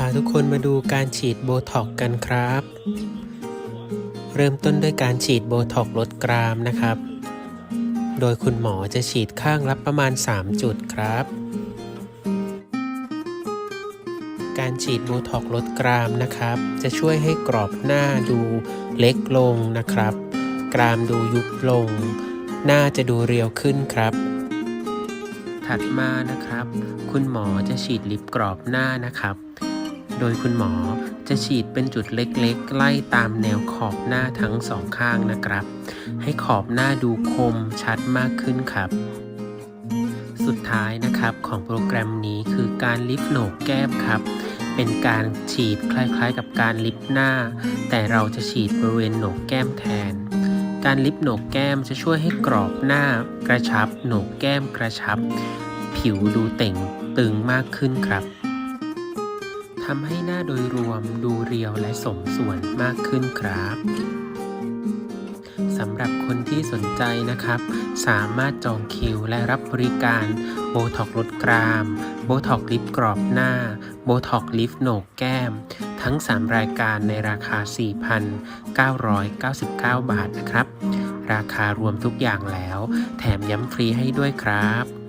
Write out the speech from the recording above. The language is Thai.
พาทุกคนมาดูการฉีดโบท็อกกันครับ เริ่มต้นด้วยการฉีดโบท็อกลดกรามนะครับ โดยคุณหมอจะฉีดข้างละประมาณ 3 จุดครับ การฉีดโบท็อกลดกรามนะครับ จะช่วยให้กรอบหน้าดูเล็กลงนะครับ กรามดูยุบลง หน้าจะดูเรียวขึ้นครับถัดมานะครับ คุณหมอจะฉีดลิปกรอบหน้านะครับ โดยคุณหมอจะฉีดเป็นจุดเล็กๆไล่ตามแนวขอบหน้าทั้งสองข้างนะครับ ให้ขอบหน้าดูคมชัดมากขึ้นครับ สุดท้ายนะครับของโปรแกรมนี้คือการลิฟโหนกแก้มครับ เป็นการฉีดคล้ายๆ กับการลิฟหน้า แต่เราจะฉีดบริเวณโหนกแก้มแทน การลิฟโหนกแก้มจะช่วยให้กรอบหน้ากระชับ โหนกแก้มกระชับ ผิวดูเต่งตึงมากขึ้นครับ ทำให้หน้าโดยรวมดูเรียวและสมส่วนมากขึ้นครับสำหรับคนที่สนใจนะครับ สามารถจองคิวและรับบริการ โบท็อกลดกราม โบท็อกลิฟกรอบหน้า โบท็อกลิฟโหนกแก้ม ทั้ง 3 รายการในราคา 4,999 บาทนะครับ ราคารวมทุกอย่างแล้ว แถมย้ำฟรีให้ด้วยครับ